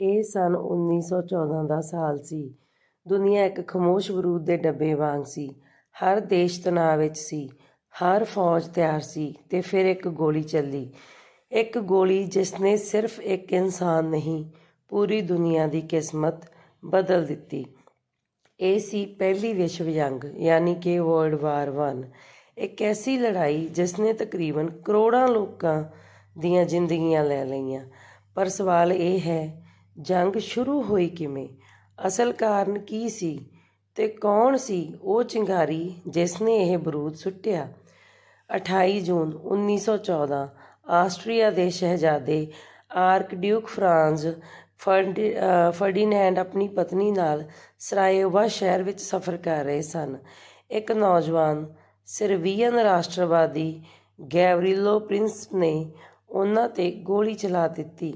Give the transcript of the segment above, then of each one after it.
ਇਹ ਸੰਨ 1914 ਦਾ ਸਾਲ ਸੀ। ਦੁਨੀਆ ਇੱਕ ਖਾਮੋਸ਼ ਬਰੂਦ ਦੇ ਡੱਬੇ ਵਾਂਗ ਸੀ। ਹਰ ਦੇਸ਼ ਤਣਾਅ ਵਿੱਚ ਸੀ। ਹਰ ਫੌਜ ਤਿਆਰ ਸੀ ਤੇ ਫਿਰ ਇੱਕ ਗੋਲੀ ਚੱਲੀ। ਇੱਕ ਗੋਲੀ ਜਿਸ ਨੇ ਸਿਰਫ ਇੱਕ ਇਨਸਾਨ ਨਹੀਂ, ਪੂਰੀ ਦੁਨੀਆ ਦੀ ਕਿਸਮਤ ਬਦਲ ਦਿੱਤੀ। ਇਹ ਸੀ ਪਹਿਲੀ ਵਿਸ਼ਵ ਜੰਗ ਯਾਨੀ ਕਿ ਵਰਲਡ ਵਾਰ ਵਨ। ਇੱਕ ਐਸੀ ਲੜਾਈ ਜਿਸ ਨੇ ਤਕਰੀਬਨ ਕਰੋੜਾਂ ਲੋਕਾਂ ਦੀਆਂ ਜ਼ਿੰਦਗੀਆਂ ਲੈ ਲਈਆਂ। ਪਰ ਸਵਾਲ ਇਹ ਹੈ, ਜੰਗ ਸ਼ੁਰੂ ਹੋਈ ਕਿਵੇਂ? ਅਸਲ ਕਾਰਨ ਕੀ ਸੀ ਤੇ ਕੌਣ ਸੀ ਉਹ ਚਿੰਗਾਰੀ ਜਿਸ ਨੇ ਇਹ ਬਰੂਦ ਸੁੱਟਿਆ? ਅਠਾਈ ਜੂਨ ਉੱਨੀ ਸੌ ਚੌਦਾਂ, ਆਸਟਰੀਆ ਦੇ ਸ਼ਹਿਜ਼ਾਦੇ ਆਰਕਡਿਊਕ ਫਰਾਂਜ਼ ਫਰਡੀਨੈਂਡ ਆਪਣੀ ਪਤਨੀ ਨਾਲ ਸਰਾਇਓਵਾ ਸ਼ਹਿਰ ਵਿੱਚ ਸਫ਼ਰ ਕਰ ਰਹੇ ਸਨ। ਇੱਕ ਨੌਜਵਾਨ ਸਰਵੀਅਨ ਰਾਸ਼ਟਰਵਾਦੀ ਗੈਵਰੀਲੋ ਪ੍ਰਿੰਸ ਨੇ ਉਹਨਾਂ 'ਤੇ ਗੋਲੀ ਚਲਾ ਦਿੱਤੀ।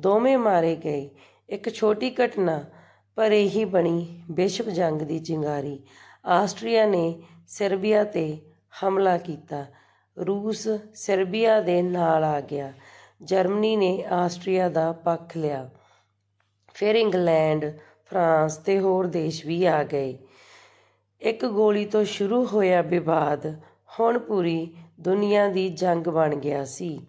ਦੋਵੇਂ ਮਾਰੇ ਗਏ। ਇੱਕ ਛੋਟੀ ਘਟਨਾ ਪਰ ਇਹੀ ਬਣੀ ਵਿਸ਼ਵ ਜੰਗ ਦੀ ਚਿੰਗਾਰੀ। ਆਸਟਰੀਆ ਨੇ ਸਰਬੀਆ 'ਤੇ ਹਮਲਾ ਕੀਤਾ। ਰੂਸ ਸਰਬੀਆ ਦੇ ਨਾਲ ਆ ਗਿਆ। ਜਰਮਨੀ ਨੇ ਆਸਟਰੀਆ ਦਾ ਪੱਖ ਲਿਆ। ਫਿਰ ਇੰਗਲੈਂਡ, ਫਰਾਂਸ ਤੇ ਹੋਰ ਦੇਸ਼ ਵੀ ਆ ਗਏ। ਇੱਕ ਗੋਲੀ ਤੋਂ ਸ਼ੁਰੂ ਹੋਇਆ ਵਿਵਾਦ ਹੁਣ ਪੂਰੀ ਦੁਨੀਆ ਦੀ ਜੰਗ ਬਣ ਗਿਆ ਸੀ।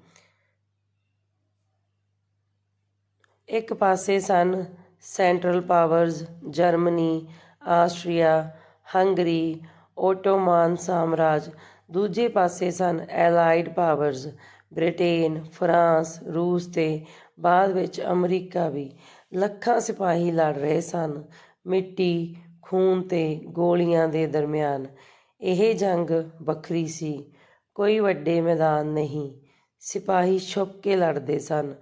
ਇੱਕ ਪਾਸੇ ਸਨ central powers Germany, Austria, Hungary, Ottoman ਸਾਮਰਾਜ। ਦੂਜੇ ਪਾਸੇ ਸਨ ਐਲਾਈਡ ਪਾਵਰਜ਼ ਬ੍ਰਿਟੇਨ, ਫਰਾਂਸ, ਰੂਸ ਤੇ ਬਾਅਦ ਵਿੱਚ ਅਮਰੀਕਾ ਵੀ। ਲੱਖਾਂ ਸਿਪਾਹੀ ਲੜ ਰਹੇ ਸਨ ਮਿੱਟੀ, ਖੂਨ ਤੇ ਗੋਲੀਆਂ ਦੇ ਦਰਮਿਆਨ। ਇਹ ਜੰਗ ਵੱਖਰੀ ਸੀ। ਕੋਈ ਵੱਡੇ ਮੈਦਾਨ ਨਹੀਂ। ਸਿਪਾਹੀ ਛੁਪ ਕੇ ਲੜਦੇ ਸਨ।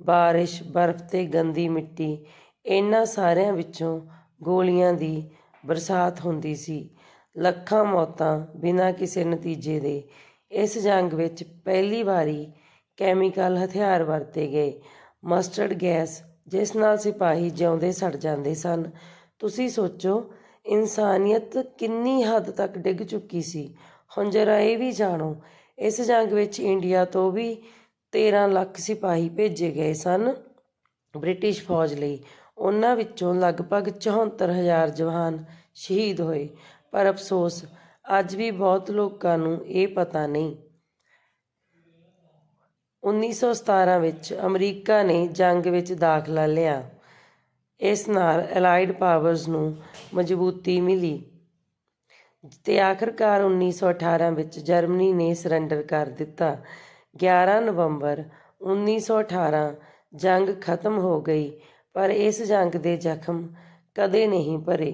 ਬਾਰਿਸ਼, ਬਰਫ਼ ਅਤੇ ਗੰਦੀ ਮਿੱਟੀ ਇਹਨਾਂ ਸਾਰਿਆਂ ਵਿੱਚੋਂ ਗੋਲੀਆਂ ਦੀ ਬਰਸਾਤ ਹੁੰਦੀ ਸੀ। ਲੱਖਾਂ ਮੌਤਾਂ ਬਿਨਾਂ ਕਿਸੇ ਨਤੀਜੇ ਦੇ। ਇਸ ਜੰਗ ਵਿੱਚ ਪਹਿਲੀ ਵਾਰੀ ਕੈਮੀਕਲ ਹਥਿਆਰ ਵਰਤੇ ਗਏ। ਮਸਟਰਡ ਗੈਸ ਜਿਸ ਨਾਲ ਸਿਪਾਹੀ ਜਿਉਂਦੇ ਸੜ ਜਾਂਦੇ ਸਨ। ਤੁਸੀਂ ਸੋਚੋ, ਇਨਸਾਨੀਅਤ ਕਿੰਨੀ ਹੱਦ ਤੱਕ ਡਿੱਗ ਚੁੱਕੀ ਸੀ। ਹੁਣ ਜ਼ਰਾ ਇਹ ਵੀ ਜਾਣੋ, ਇਸ ਜੰਗ ਵਿੱਚ ਇੰਡੀਆ ਤੋਂ ਵੀ ਤੇਰ੍ਹਾਂ ਲੱਖ ਸਿਪਾਹੀ ਭੇਜੇ ਗਏ ਸਨ ਬ੍ਰਿਟਿਸ਼ ਫੌਜ ਲਈ। ਉਹਨਾਂ ਵਿੱਚੋਂ ਲਗਭਗ ਚੁਹੱਤਰ ਹਜ਼ਾਰ ਜਵਾਨ ਸ਼ਹੀਦ ਹੋਏ। ਪਰ ਅਫ਼ਸੋਸ, ਅੱਜ ਵੀ ਬਹੁਤ ਲੋਕਾਂ ਨੂੰ ਇਹ ਪਤਾ ਨਹੀਂ। ਉੱਨੀ ਸੌ ਸਤਾਰਾਂ ਵਿੱਚ ਅਮਰੀਕਾ ਨੇ ਜੰਗ ਵਿੱਚ ਦਾਖਲਾ ਲਿਆ। ਇਸ ਨਾਲ ਐਲਾਈਡ ਪਾਵਰਜ਼ ਨੂੰ ਮਜ਼ਬੂਤੀ ਮਿਲੀ ਤੇ ਆਖ਼ਰਕਾਰ ਉੱਨੀ ਸੌ ਅਠਾਰਾਂ ਵਿੱਚ ਜਰਮਨੀ ਨੇ ਸਰੈਂਡਰ ਕਰ ਦਿੱਤਾ। ਗਿਆਰਾਂ ਨਵੰਬਰ ਉੱਨੀ ਸੌ ਅਠਾਰਾਂ ਜੰਗ ਖ਼ਤਮ ਹੋ ਗਈ ਪਰ ਇਸ ਜੰਗ ਦੇ ਜ਼ਖ਼ਮ ਕਦੇ ਨਹੀਂ ਭਰੇ।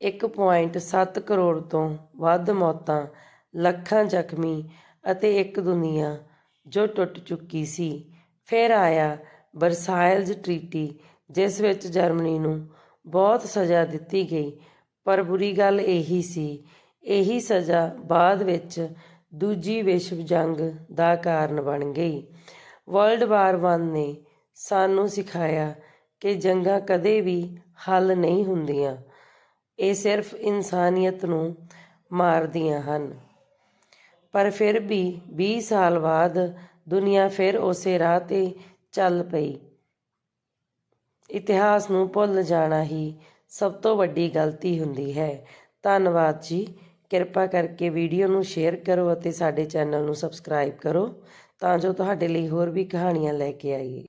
ਇੱਕ ਪੁਆਇੰਟ ਸੱਤ ਕਰੋੜ ਤੋਂ ਵੱਧ ਮੌਤਾਂ, ਲੱਖਾਂ ਜ਼ਖ਼ਮੀ ਅਤੇ ਇੱਕ ਦੁਨੀਆ ਜੋ ਟੁੱਟ ਚੁੱਕੀ ਸੀ। ਫਿਰ ਆਇਆ ਵਰਸਾਇਲਜ਼ ਟ੍ਰੀਟੀ ਜਿਸ ਵਿੱਚ ਜਰਮਨੀ ਨੂੰ ਬਹੁਤ ਸਜ਼ਾ ਦਿੱਤੀ ਗਈ ਪਰ ਬੁਰੀ ਗੱਲ ਇਹੀ ਸੀ, ਇਹੀ ਸਜ਼ਾ ਬਾਅਦ ਵਿੱਚ ਦੂਜੀ ਵਿਸ਼ਵ ਜੰਗ ਦਾ ਕਾਰਨ ਬਣ ਗਈ। ਵਰਲਡ ਵਾਰ ਵਨ ਨੇ ਸਾਨੂੰ ਸਿਖਾਇਆ ਕਿ ਜੰਗਾਂ ਕਦੇ ਵੀ ਹੱਲ ਨਹੀਂ ਹੁੰਦੀਆਂ, ਇਹ ਸਿਰਫ ਇਨਸਾਨੀਅਤ ਨੂੰ ਮਾਰਦੀਆਂ ਹਨ। ਪਰ ਫਿਰ ਵੀ ਵੀਹ ਸਾਲ ਬਾਅਦ ਦੁਨੀਆ ਫਿਰ ਉਸੇ ਰਾਹ 'ਤੇ ਚੱਲ ਪਈ। ਇਤਿਹਾਸ ਨੂੰ ਭੁੱਲ ਜਾਣਾ ਹੀ ਸਭ ਤੋਂ ਵੱਡੀ ਗਲਤੀ ਹੁੰਦੀ ਹੈ। ਧੰਨਵਾਦ ਜੀ। ਕਿਰਪਾ ਕਰਕੇ ਵੀਡੀਓ ਨੂੰ ਸ਼ੇਅਰ ਕਰੋ ਅਤੇ ਸਾਡੇ ਚੈਨਲ ਨੂੰ ਸਬਸਕ੍ਰਾਈਬ ਕਰੋ ਤਾਂ ਜੋ ਤੁਹਾਡੇ ਲਈ ਹੋਰ ਵੀ ਕਹਾਣੀਆਂ ਲੈ ਕੇ ਆਈਏ।